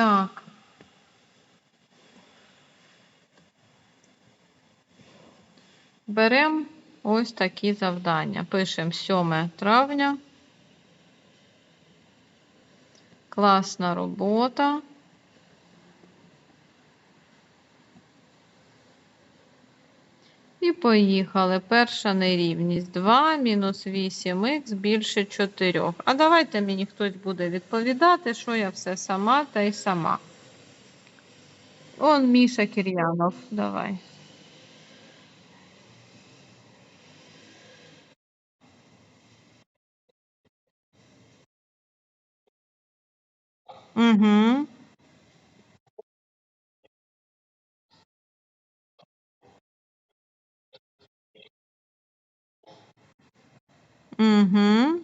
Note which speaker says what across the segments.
Speaker 1: Так. Беремо ось такі завдання. Пишемо 7 травня. Класна робота. Поїхали. Перша нерівність 2 мінус 8х більше 4. А давайте мені хтось буде відповідати, що я все сама та й сама. Он Міша Кір'янов. Давай. Угу. Угу.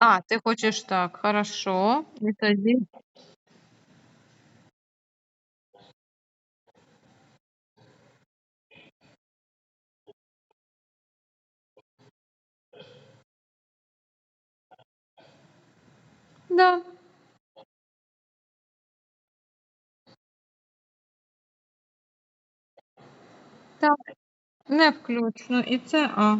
Speaker 1: А, ти хочеш так, хорошо. І тоді. Да. Так, не включно. І це А.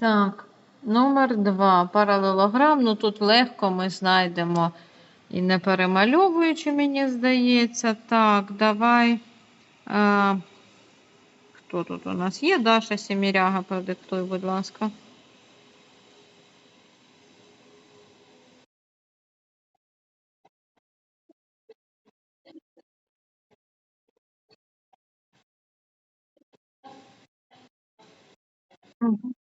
Speaker 1: Так, номер два. Паралелограм. Ну тут легко ми знайдемо і не перемальовуючи, мені здається. Так, давай. А, хто тут у нас є? Даша Сіміряга, продиктуй, будь ласка. Мгм.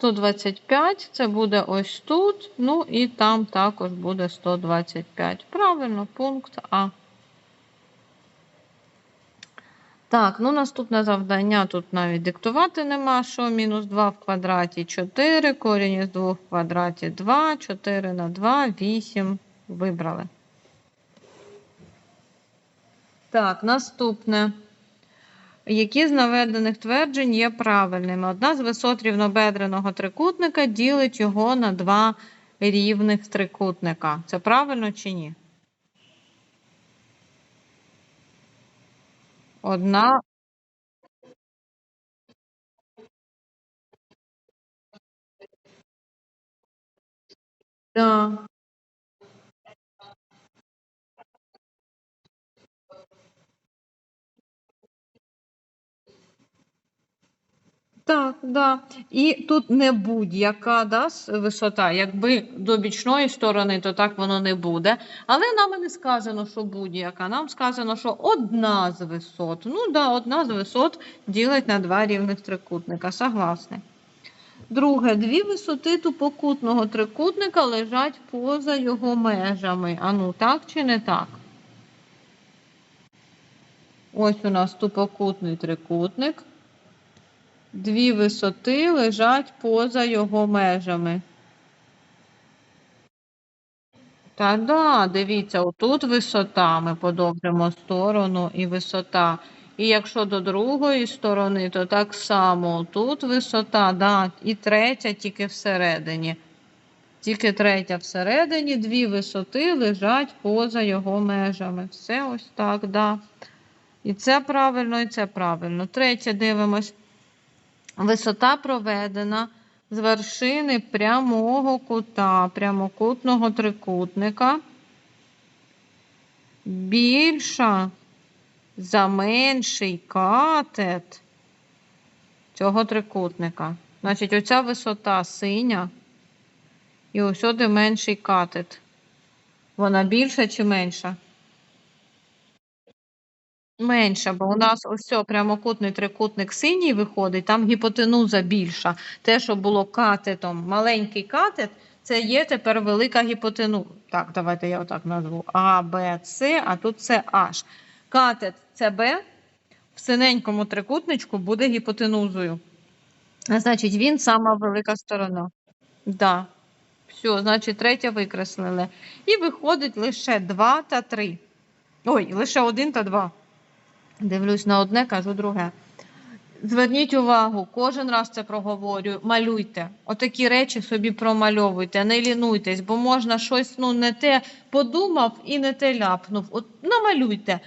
Speaker 1: 125 це буде ось тут, ну і там також буде 125. Правильно, пункт А. Так, ну наступне завдання тут навіть диктувати нема. Що мінус 2 в квадраті 4, корінь із 2 в квадраті 2, 4 на 2, 8. Вибрали. Так, наступне. Які з наведених тверджень є правильними? Одна з висот рівнобедреного трикутника ділить його на два рівних трикутника. Це правильно чи ні? Одна. Да. Так, да. І тут не будь-яка да, висота. Якби до бічної сторони, то так воно не буде. Але нам не сказано, що будь-яка. Нам сказано, що одна з висот. Ну, да, одна з висот ділить на два рівних трикутника. Согласне. Друге, дві висоти тупокутного трикутника лежать поза його межами. А ну, так чи не так? Ось у нас тупокутний трикутник. Дві висоти лежать поза його межами. Та да, дивіться, отут висота, ми подовжимо сторону і висота. І якщо до другої сторони, то так само тут висота, да, і третя тільки всередині. Тільки третя всередині, дві висоти лежать поза його межами. Все ось так, да. І це правильно, і це правильно. Третє дивимось. Висота проведена з вершини прямого кута, прямокутного трикутника більша за менший катет цього трикутника. Значить, оця висота синя і ось сюди менший катет. Вона більша чи менша? Менша, бо у нас ось прямокутний трикутник синій виходить, там гіпотенуза більша. Те, що було катетом, маленький катет, це є тепер велика гіпотенуза. Так, давайте я отак назву. А, Б, С, а тут це H. Катет СБ в синенькому трикутничку буде гіпотенузою. А значить, він сама велика сторона. Да. Все, значить, третя викреслили. І виходить лише 2 та 3. Ой, лише 1 та 2. Дивлюсь на одне, кажу друге. Зверніть увагу, кожен раз це проговорюю. Малюйте. Отакі речі собі промальовуйте, не лінуйтесь, бо можна щось ну, не те подумав і не те ляпнув. От намалюйте.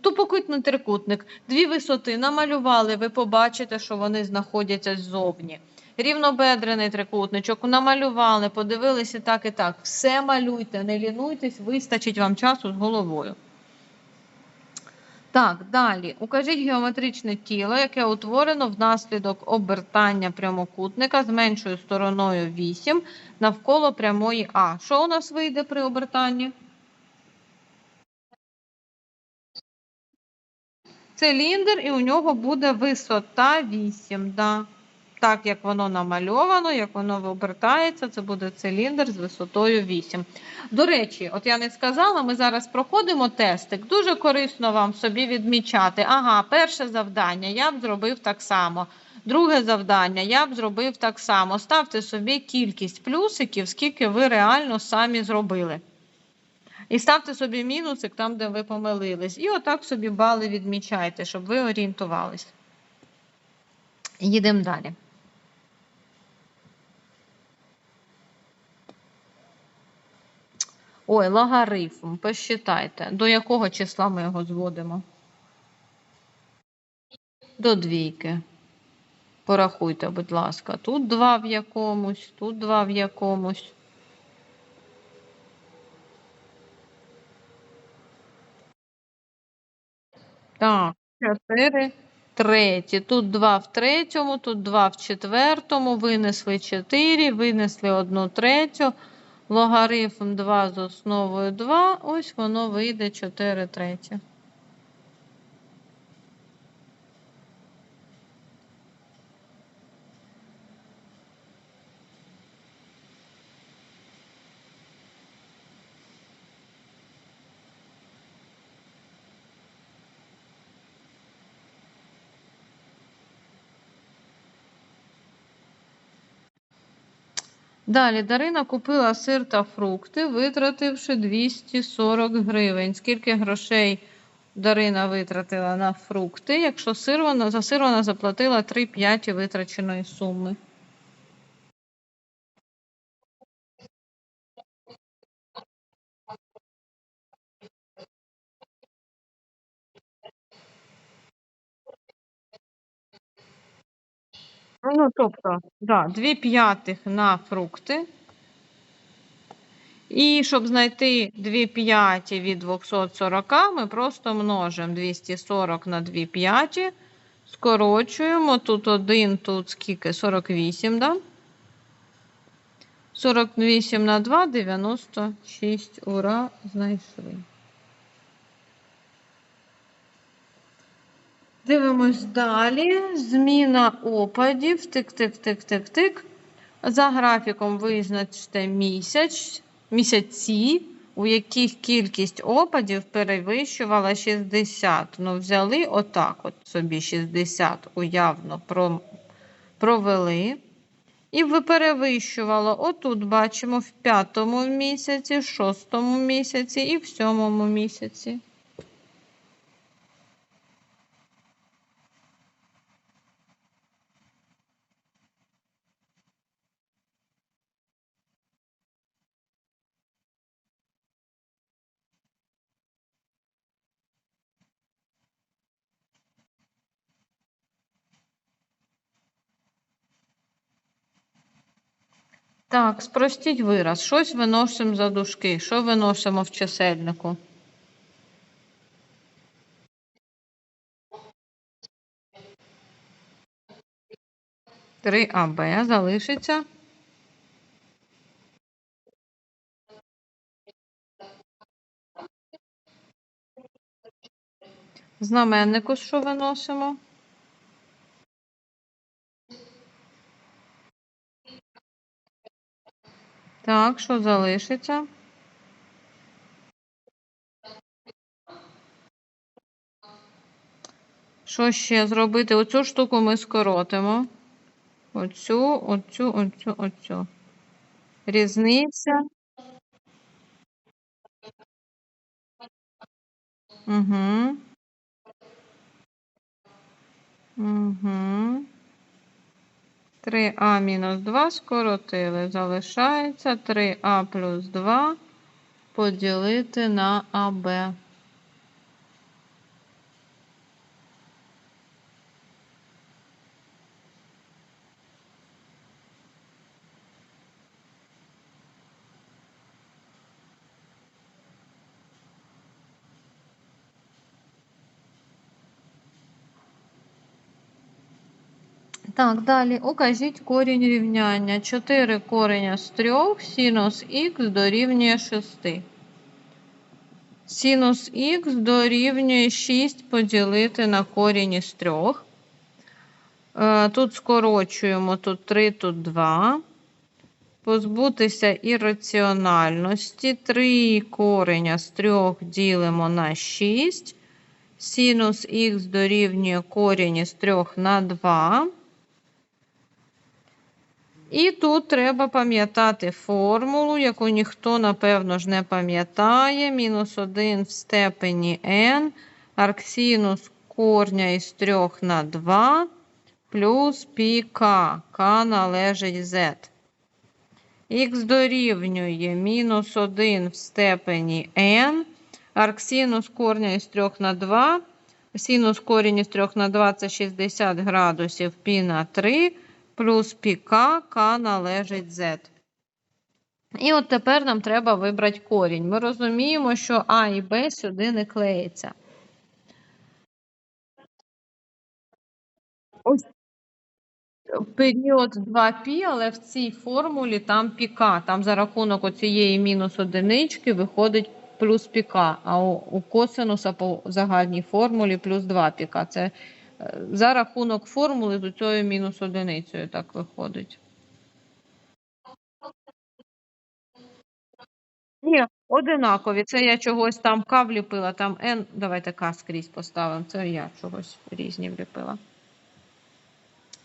Speaker 1: Тупокутний трикутник, дві висоти намалювали, ви побачите, що вони знаходяться ззовні. Рівнобедрений трикутничок намалювали, подивилися так і так. Все малюйте, не лінуйтесь, вистачить вам часу з головою. Так, далі. Укажіть геометричне тіло, яке утворено внаслідок обертання прямокутника з меншою стороною 8 навколо прямої А. Що у нас вийде при обертанні? Циліндр, і у нього буде висота 8. Да. Так, як воно намальовано, як воно обертається, це буде циліндр з висотою 8. До речі, от я не сказала, ми зараз проходимо тестик. Дуже корисно вам собі відмічати. Ага, перше завдання я б зробив так само. Друге завдання я б зробив так само. Ставте собі кількість плюсиків, скільки ви реально самі зробили. І ставте собі мінусик там, де ви помилились. І отак собі бали відмічайте, щоб ви орієнтувались. Їдемо далі. Ой, логарифм, посчитайте. До якого числа ми його зводимо? До двійки. Порахуйте, будь ласка. Тут 2 в якомусь, тут 2 в якомусь. Так, 4 треті. Тут 2 в третьому, тут 2 в четвертому, винесли 4, винесли 1 третю. Логарифм 2 з основою 2, ось воно вийде 4 треті. Далі Дарина купила сир та фрукти, витративши 240 гривень. Скільки грошей Дарина витратила на фрукти? Якщо сир вона, за сир вона заплатила 3,5 витраченої суми. Ну, тобто, да, 2 п'ятих на фрукти. І щоб знайти 2 п'яті від 240, ми просто множимо 240 на 2 п'яті. Скорочуємо. Тут 1, тут скільки? 48, да? 48 на 2, 96. Ура, знайшли. Дивимось далі. Зміна опадів. Тик-тик-тик-тик-тик. За графіком визначте місяць, місяці, у яких кількість опадів перевищувала 60. Ну, взяли отак от собі 60 уявно провели. І ви перевищувало. Отут бачимо в п'ятому місяці, в шостому місяці і в сьомому місяці. Так, спростіть вираз. Щось виносимо за дужки. Що виносимо в чисельнику? Три АБ залишиться. Знаменнику що виносимо? Так, що залишиться? Що ще зробити? Оцю штуку ми скоротимо. Оцю, оцю, оцю, оцю. Різниця. Угу. Угу. 3а мінус 2 скоротили. Залишається 3а плюс 2 поділити на АБ. Так, далі укажіть корінь рівняння. 4 кореня з 3, синус х дорівнює 6. Синус х дорівнює 6 поділити на корінь із 3. Е, тут скорочуємо тут 3, тут 2. Позбутися ірраціональності. 3 кореня з 3 ділимо на 6. Синус х дорівнює корінь із 3 на 2. І тут треба пам'ятати формулу, яку ніхто, напевно ж, не пам'ятає. Мінус 1 в степені n, арксинус корня із 3 на 2, плюс пік k належить z. Х дорівнює мінус 1 в степені n, арксинус корня із 3 на 2, синус корінь із 3 на 2 це 60 градусів π на 3, плюс піка, К належить Z. І от тепер нам треба вибрати корінь. Ми розуміємо, що А і Б сюди не клеїться. Ось період 2π, але в цій формулі там піка. Там за рахунок оцієї мінус одинички виходить плюс піка, а у, косинуса по загальній формулі плюс 2 піка. Це за рахунок формули з цією мінус одиницею так виходить. Ні, одинакові. Це я чогось там К вліпила, там N. Давайте К скрізь поставимо. Це я чогось різні вліпила.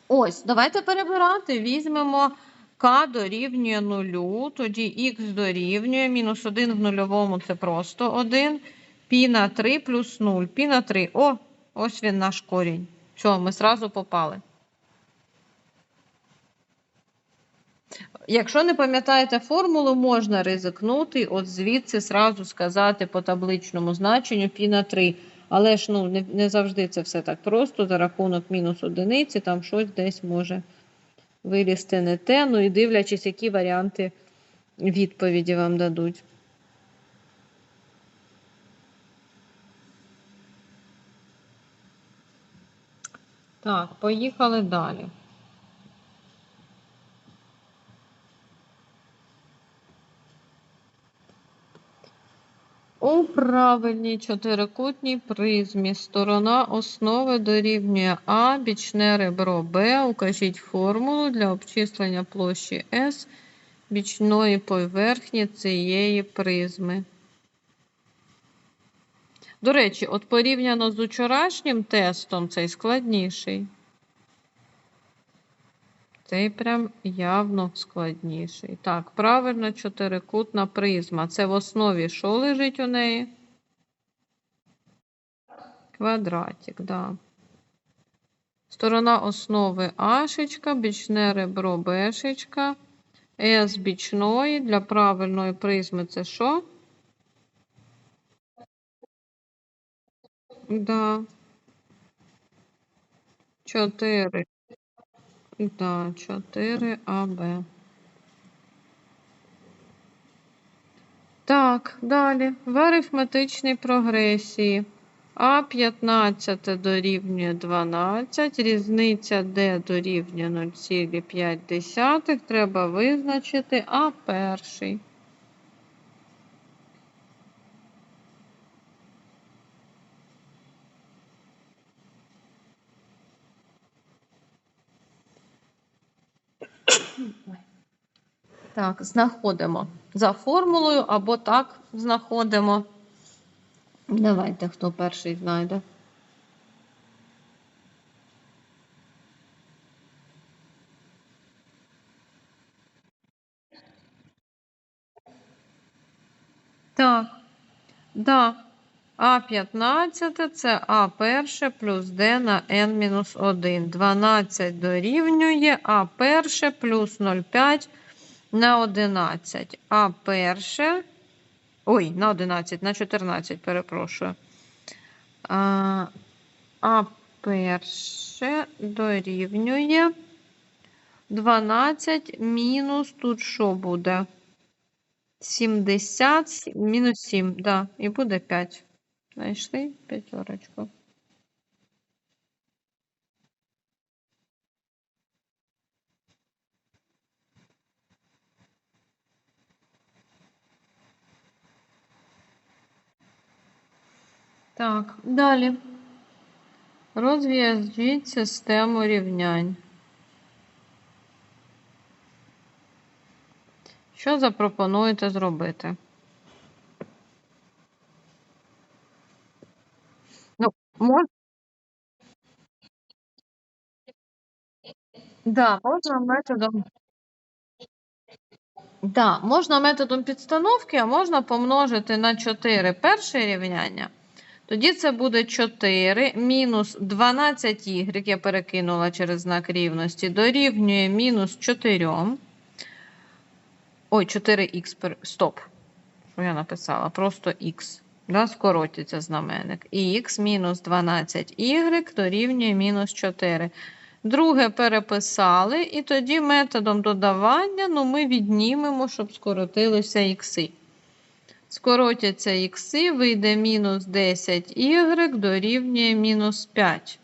Speaker 1: Ось, давайте перебирати. Візьмемо К дорівнює нулю, тоді Х дорівнює. Мінус 1 в нульовому це просто 1. Пі на 3 плюс 0. Пі на 3. О, ось він наш корінь. Все, ми сразу попали. Якщо не пам'ятаєте формулу, можна ризикнути, от звідси сразу сказати по табличному значенню пі на 3. Але ж ну, не, не завжди це все так просто. За рахунок мінус одиниці, там щось десь може вилізти не те. Ну і дивлячись, які варіанти відповіді вам дадуть. Так, поїхали далі. У правильній чотирикутній призмі сторона основи дорівнює А, бічне ребро Б. Укажіть формулу для обчислення площі С бічної поверхні цієї призми. До речі, от порівняно з вчорашнім тестом цей складніший. Цей прям явно складніший. Так, правильно, чотирикутна призма. Це в основі що лежить у неї? Квадратик, да. Сторона основи Ашечка, бічне ребро Бшечка. С бічної. Для правильної призми це що? Да. Чотири. Да, чотири АБ. Так, далі. В арифметичній прогресії. А15 дорівнює 12, різниця Д дорівнює 0,5. Треба визначити А перший. Так, знаходимо за формулою або так знаходимо. Давайте, хто перший знайде. Так, да. А15 це А перше плюс Д на N-1. 12 дорівнює А перше плюс 0,5 на 11. А перше. Ой, на 11, на 14, перепрошую. А, а перше дорівнює 12 мінус тут що буде? 70, мінус 7, да, і буде 5. Знайшли п'ятерочку. Так, далі. Розв'яжіть систему рівнянь. Що запропонуєте зробити? Ну, мож... да, можна методом. Да, можна методом підстановки, а можна помножити на 4 перше рівняння. Тоді це буде 4 мінус 12y, я перекинула через знак рівності, дорівнює мінус 4. Ой, 4х, пер- стоп. Що я написала? Просто х. Да, скоротиться знаменник. І х мінус 12y дорівнює мінус 4. Друге переписали, і тоді методом додавання ну, ми віднімемо, щоб скоротилися ікси. Скоротяться ікси, вийде мінус 10y дорівнює мінус 5.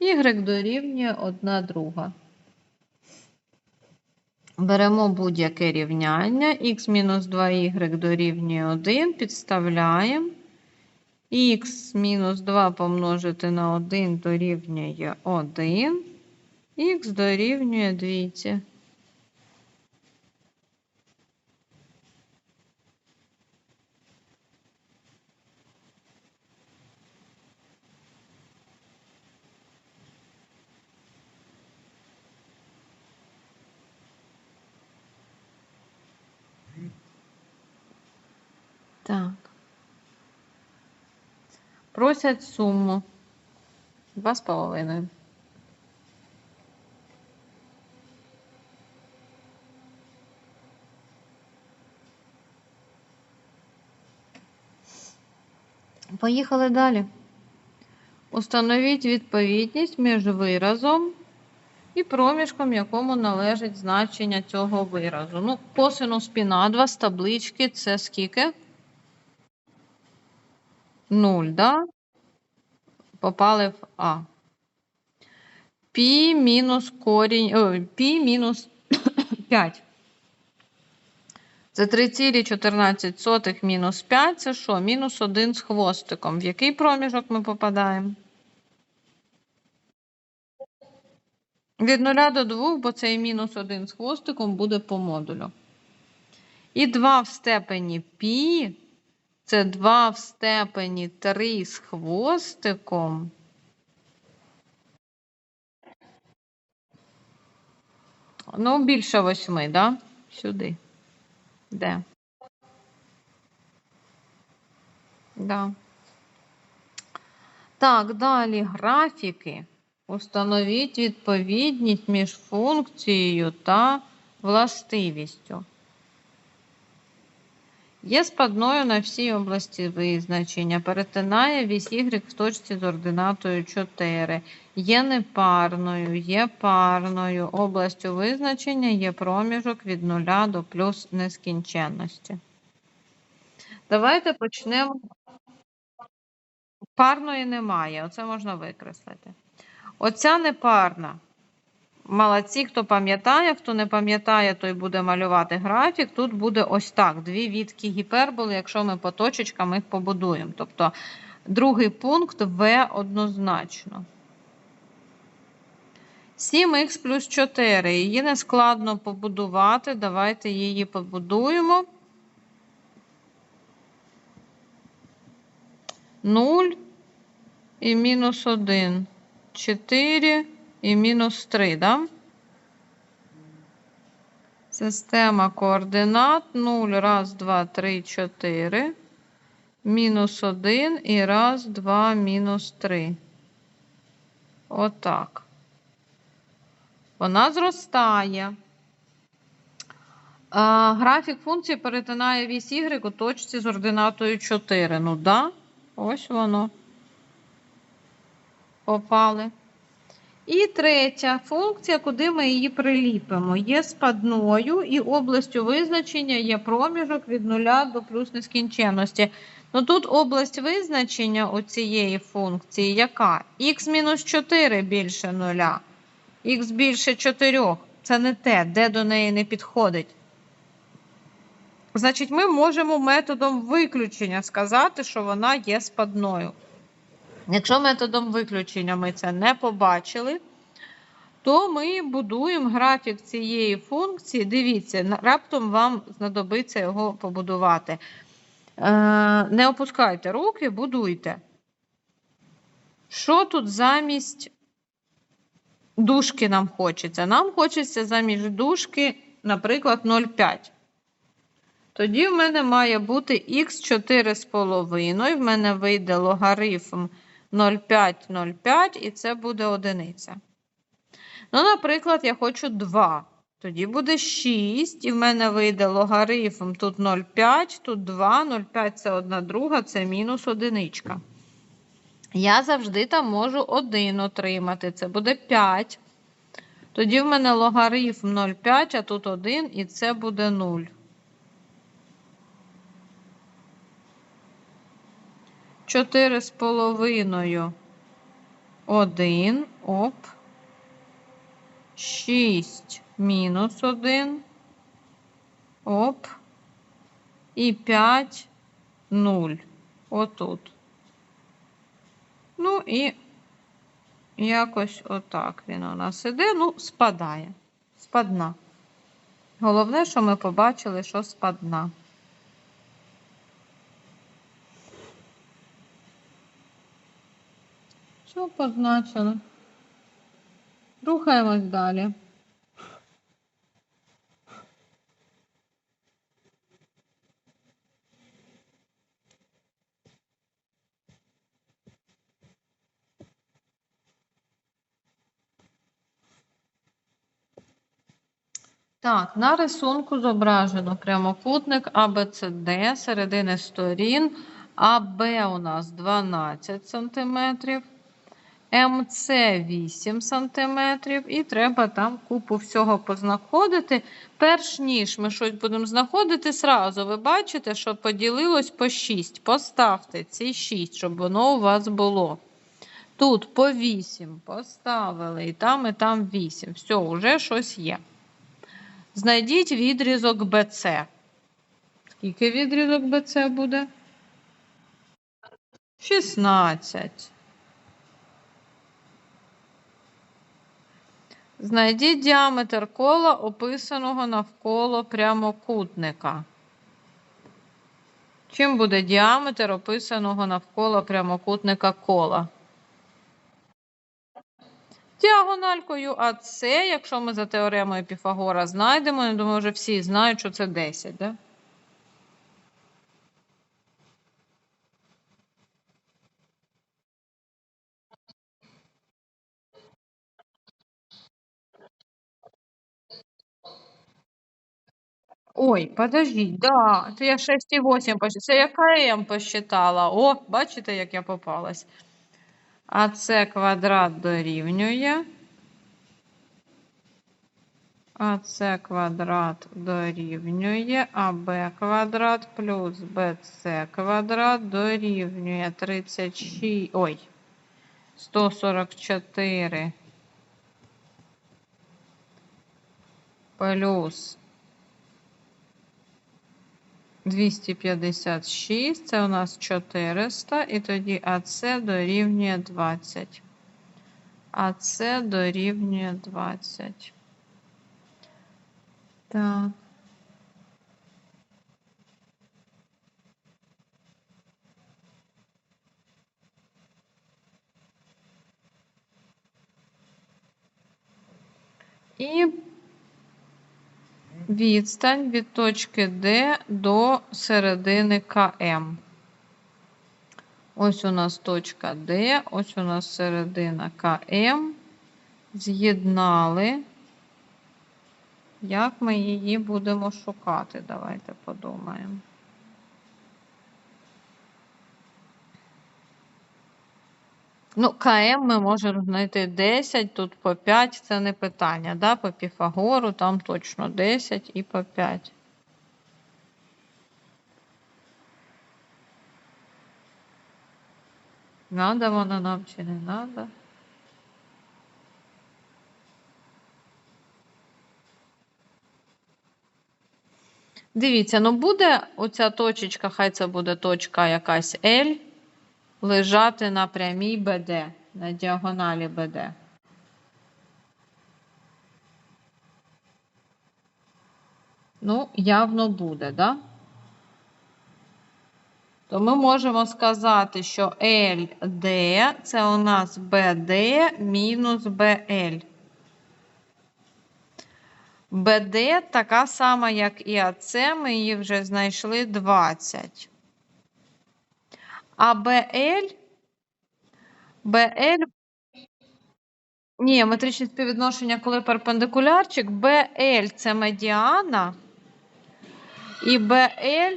Speaker 1: Y дорівнює 1 друга. Беремо будь-яке рівняння. х мінус 2y дорівнює 1, підставляємо. х мінус 2 помножити на 1 дорівнює 1. х дорівнює 2. Так. Просять суму. Два з половиною. Поїхали далі. Установіть відповідність між виразом і проміжком, якому належить значення цього виразу. Ну, косинус пі на 2 з таблички це скільки? 0, да? Попали в А. Пі мінус корінь, ой, пі мінус 5. Це 3,14 мінус 5. Це що? Мінус 1 з хвостиком. В який проміжок ми попадаємо? Від 0 до 2, бо цей мінус 1 з хвостиком буде по модулю. І 2 в степені пі це 2 в степені 3 з хвостиком. Ну, більше 8, да? Сюди. Де? Да. Так, далі графіки. Установіть відповідність між функцією та властивістю. Є спадною на всій області визначення, перетинає вісь Y в точці з ординатою 4. Є непарною, є парною. Областю визначення є проміжок від 0 до плюс нескінченності. Давайте почнемо. Парної немає, оце можна викреслити. Оця непарна. Молодці, хто пам'ятає, хто не пам'ятає, той буде малювати графік. Тут буде ось так: дві відки гіперболи, якщо ми по точечкам їх побудуємо. Тобто другий пункт В однозначно. 7х плюс 4. Її не складно побудувати. Давайте її побудуємо. 0 і мінус 1. 4 і мінус 3, да? Система координат 0, раз, 2, 3, 4. Мінус 1 і раз, 2, мінус 3. Отак. Вона зростає. Графік функції перетинає вісь y у точці з ординатою 4. Ну, да, ось воно. Попали. І третя функція, куди ми її приліпимо, є спадною, і областю визначення є проміжок від 0 до плюс нескінченності. Ну тут область визначення у цієї функції яка? х-4 більше 0, х більше 4. Це не те, де до неї не підходить. Значить, ми можемо методом виключення сказати, що вона є спадною. Якщо методом виключення ми це не побачили, то ми будуємо графік цієї функції. Дивіться, раптом вам знадобиться його побудувати. Е, не опускайте руки, будуйте. Що тут замість дужки нам хочеться? Нам хочеться замість дужки, наприклад, 0,5. Тоді в мене має бути х 4,5. В мене вийде логарифм 0,5, і це буде одиниця. Ну, наприклад, я хочу 2. Тоді буде 6, і в мене вийде логарифм тут 0,5, тут 2, 0,5 це 1 друга, це мінус одиничка. Я завжди там можу 1 отримати, це буде 5. Тоді в мене логарифм 0,5, а тут 1, і це буде 0. Чотири з половиною. Один. Оп. Шість мінус один. Оп. І п'ять. Нуль. Отут. Ну і якось отак він у нас іде. Ну, спадає. Спадна. Головне, що ми побачили, що спадна. Все позначено. Рухаємось далі. Так, на рисунку зображено прямокутник ABCD середини сторін. АБ у нас 12 см, МЦ 8 см, і треба там купу всього познаходити. Перш ніж ми щось будемо знаходити, сразу ви бачите, що поділилось по 6. Поставте ці 6, щоб воно у вас було. Тут по 8 поставили, і там, і там 8. Все, вже щось є. Знайдіть відрізок BC. Скільки відрізок BC буде? 16. Знайдіть діаметр кола, описаного навколо прямокутника. Чим буде діаметр описаного навколо прямокутника кола? Діагональкою АС, якщо ми за теоремою Піфагора знайдемо, я думаю, вже всі знають, що це 10, да? Ой, подождіть, да, це я 6,8 посчитала. Це я КМ посчитала. О, бачите, як я попалась. А це квадрат дорівнює. А це квадрат дорівнює АБ квадрат плюс БЦ квадрат дорівнює 36, ой, 144 плюс 256, це у нас 400, і тоді АЦ дорівнює 20. а це дорівнює 20. Так. І відстань від точки D до середини КМ. Ось у нас точка D, ось у нас середина КМ. З'єднали. Як ми її будемо шукати? Давайте подумаємо. Ну, КМ ми можемо знайти 10, тут по 5 це не питання, да? По Піфагору там точно 10 і по 5. Надо воно нам чи не надо? Дивіться, ну буде оця точечка, хай це буде точка якась L, лежати на прямій БД, на діагоналі БД. Ну, явно буде, да? То ми можемо сказати, що LD це у нас BD мінус BL. BD така сама, як і АЦ, ми її вже знайшли 20. А BL, BL, ні, метричне співвідношення, коли перпендикулярчик, BL це медіана, і BL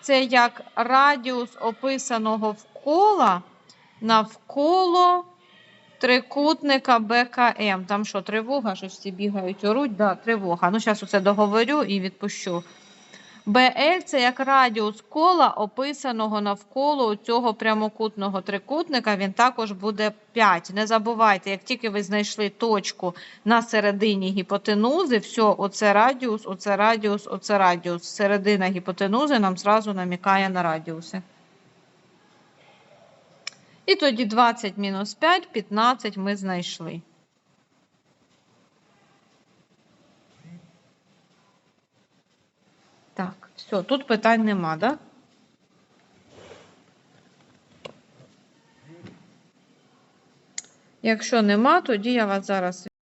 Speaker 1: це як радіус описаного вкола навколо трикутника БКМ. Там що, тривога? Щось всі бігають оруть? Да, тривога. Ну, зараз оце договорю і відпущу. БЛ це як радіус кола, описаного навколо цього прямокутного трикутника, він також буде 5. Не забувайте, як тільки ви знайшли точку на середині гіпотенузи, все, оце радіус, оце радіус, оце радіус. Середина гіпотенузи нам зразу намікає на радіуси. І тоді 20 мінус 5, 15 ми знайшли. Так, все, тут питань нема, да? Якщо нема, тоді я вас зараз